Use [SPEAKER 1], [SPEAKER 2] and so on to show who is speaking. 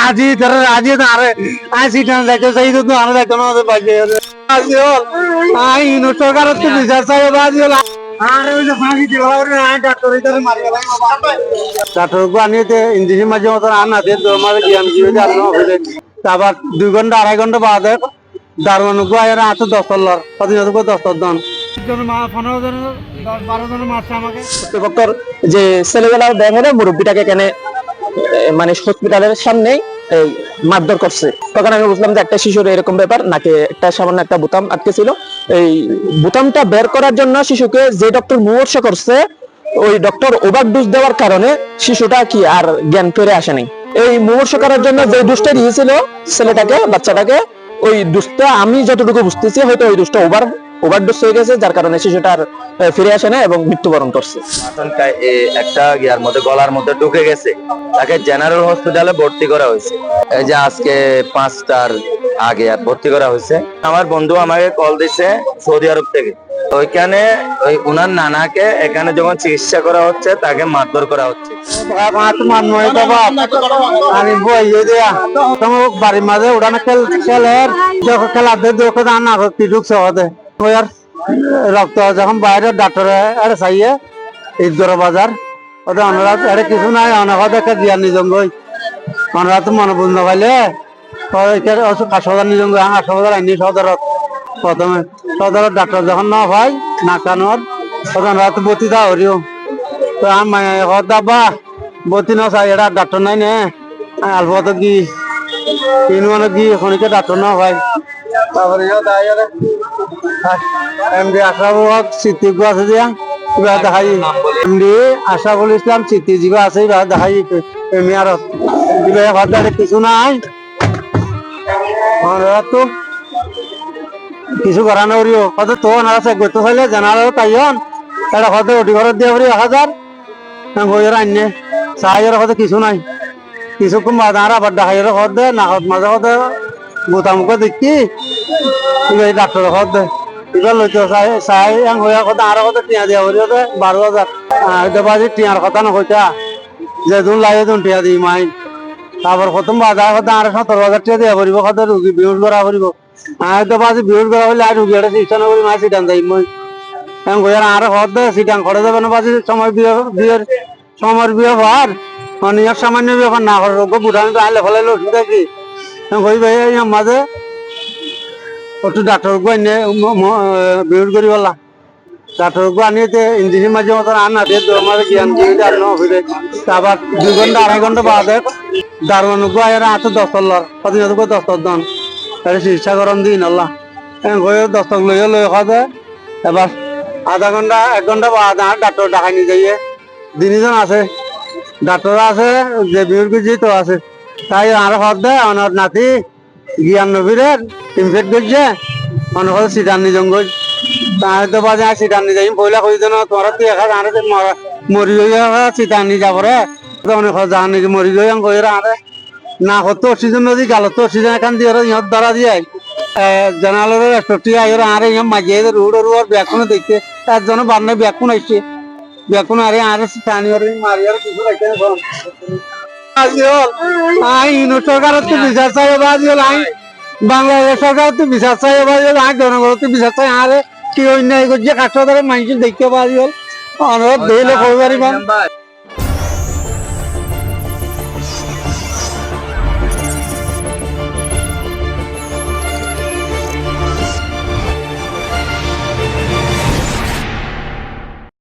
[SPEAKER 1] আজি তারা আজি তারে আই সিটান যাইতে চাই তো আনা যাইতো না আমাদের বাজে আজি হল আই ইনো সরকার তো বিচার চাই বাজি হল আরে ওই যে ফাঁসি দিল ওরে আই ডাক্তার ইতারে মারি গেল ডাক্তার কো আনিতে ইঞ্জিনি মাঝে মতো আনা দিয়ে তো আমার জ্ঞান হবে তারপর দুই ঘণ্টা আড়াই ঘণ্টা বাদে দারোয়ান গো আয় রাত দশ লর কদিন গো দশ দন। পনেরো জন বারো জন মারছে আমাকে।
[SPEAKER 2] যে ছেলেবেলা ব্যাং হলে মুরব্বীটাকে কেন মানে হসপিটালের সামনে মারধর করছে। তখন আমি বুঝলাম যে একটা শিশুর এরকম ব্যাপার, নাকি একটা সামান্য একটা বোতাম আটকে ছিল এই বোতামটা বের করার জন্য শিশুকে যে ডক্টর মুমূর্ষ করছে, ওই ডক্টর ওভারডোজ দেওয়ার কারণে শিশুটা কি আর জ্ঞান ফিরে আসেনি এই মুমূর্ষ করার জন্য যে দুষ্টা দিয়েছিল ছেলেটাকে, বাচ্চাটাকে, ওই দুষ্টা আমি যতটুকু বুঝতেছি, হয়তো ওই দুষ্টা ওভার ওভারডোজ হয়ে গেছে যার কারণে শিশুটার ফিরে আসে না এবং মৃত্যুবরণ করছে।
[SPEAKER 3] একটা ইয়ার মধ্যে গলার মধ্যে ঢুকে গেছে। তাকে জেনারেল হসপিটালে ভর্তি করা হয়েছে। এই যে আজকে পাঁচটার আগে আর ভর্তি করা হয়েছে। আমার বন্ধু আমাকে কল দিছে সৌদি আরব থেকে। ওইখানে ওই উনার নানাকে এখানে যখন চিকিৎসা করা হচ্ছে তাকে মারধর করা হচ্ছে।
[SPEAKER 1] আমি বই দিয়া। তোমার বাড়ির মাঝে উড়ানো খেল খেলের দেখো না ঢুকছে হতে ওই আর রক্ত যখন বাইরে ডাক্তারে আরে চাইয়ে ঈদগর বাজার ওটা অনুরাধ আরে কিছু নাই অনেক দেখে দিয়া নিজঙ্গ অনুরাধ মনে বুঝ নপাইলে হাসপাতাল নিজঙ্গ হাসপাতাল আইনি সদরত প্রথমে। সদরত ডাক্তার যখন না হয়, নাকানোর, তখন রাত বতি দা হরিও। তো আমি হদাবা বতি না চাই এটা ডাক্তার নাই নে। অল্প তো কি, কিনু মানে কি খনিকে ডাক্তার না হয়। তারপরে এমডি আশরাফুল হক সিদ্দিক আছে দিয়া। কিবা দেখাই। এমডি আশরাফুল ইসলাম সিদ্দিক যিবা আছে, কিবা দেখাই। আর কিবা ভাত কিছু নাই। তো কিছু করা না করিও কত তো না আছে গত চাইলে জানালো তাইন এটা কত ওটি ঘর দিয়ে করি এক হাজার বইয়ের আইনে। চাইয়ের কত কিছু নাই। কিছু কম বাদার আবার ডাকাইয়ের ঘর দে না হত মাঝে কত গোতামুখে দেখি। এবার ডাক্তার ঘর এবার লইতে চাই চাই আং হইয়া কথা আর কত টিয়া দিয়া দে বারো হাজার এটা বাজি টিয়ার কথা নকইতা যে দুন লাগে দুন টিয়া দিই মাই। তারপর প্রথম বাজার কথা আর সতেরো হাজার টিয়া দিয়া করিব কত রুগী বিহুট করা করিব আর তো বাজি বিহুট করা হলে আর রুগী এটা চিকিৎসা নকরি মাই সিটান যাই মই। এখন কইয়ার আর হদ দে সিটান করে দেবে না বাজি সময় বিয়ে বিয়ের সময়ের বিয়ে হওয়ার অনেক সামান্য বিয়ে না করে রোগ বুড়ানো আইলে ফলে লড়ি থাকি কই ভাই মাঝে একটু ডাক্তার গো এনে বিহুট করি বলা। ডাক্তার গো আনিতে ইঞ্জিনি মাঝে মতো আনা দিয়ে আমার জ্ঞান দিয়ে আর ন ফিরে তারপর দুই ঘণ্টা, আড়াই ঘণ্টা বাদে দারোয়ান গো আয়ের আট দশ লর কদিন গো দশ দন। তাহলে চিকিৎসা করন দিন, আল্লাহ। গিয়ে দস্তক লইয়া লই খাওয়া এবার আধা ঘণ্টা, এক ঘণ্টা বাদ আর ডাক্তার ডাকাই নিয়ে যাইয়ে। তিনজন আছে। ডাক্তার আছে, যে বিহুর কিছু তো আছে। তাই আর হদ দেয় আমার নাতি, জ্ঞান নবীরের ইনফেক্ট করছে মনে কথা সিটান নিজঙ্গ তাই তো বাজে সিটান যাই পয়লা কই দেন তোমার তুই একা আরে মরি হইয়া সিটান নিয়ে যাব রে অনেক জান নিজে মরি গই কই আরে। না, হতো অক্সিজেন নদী গাল তো অক্সিজেন এখান দিয়ে ইহত ধরা দিয়ে জানালোর রেস্টুরেন্ট আইর আরে ইয়া মাঝে রোড রোড ব্যাকুন দেখতে। তার জন্য বান্নে ব্যাকুন আইছে। ব্যাকুন আরে আরে মারি আর কিছু রাখতে না আজিওল আই ইনো সরকার তো বিচার চাই বাজিওল আই। বাংলাদেশ সরকার তো বিচার চাই বাজিওল আই জনগণ তো বিচার চাই আরে কি অন্যায় করছে কাঠা ধরে মানুষ দেখতে বাজিওল অনুরোধ দিলে কই পারিবান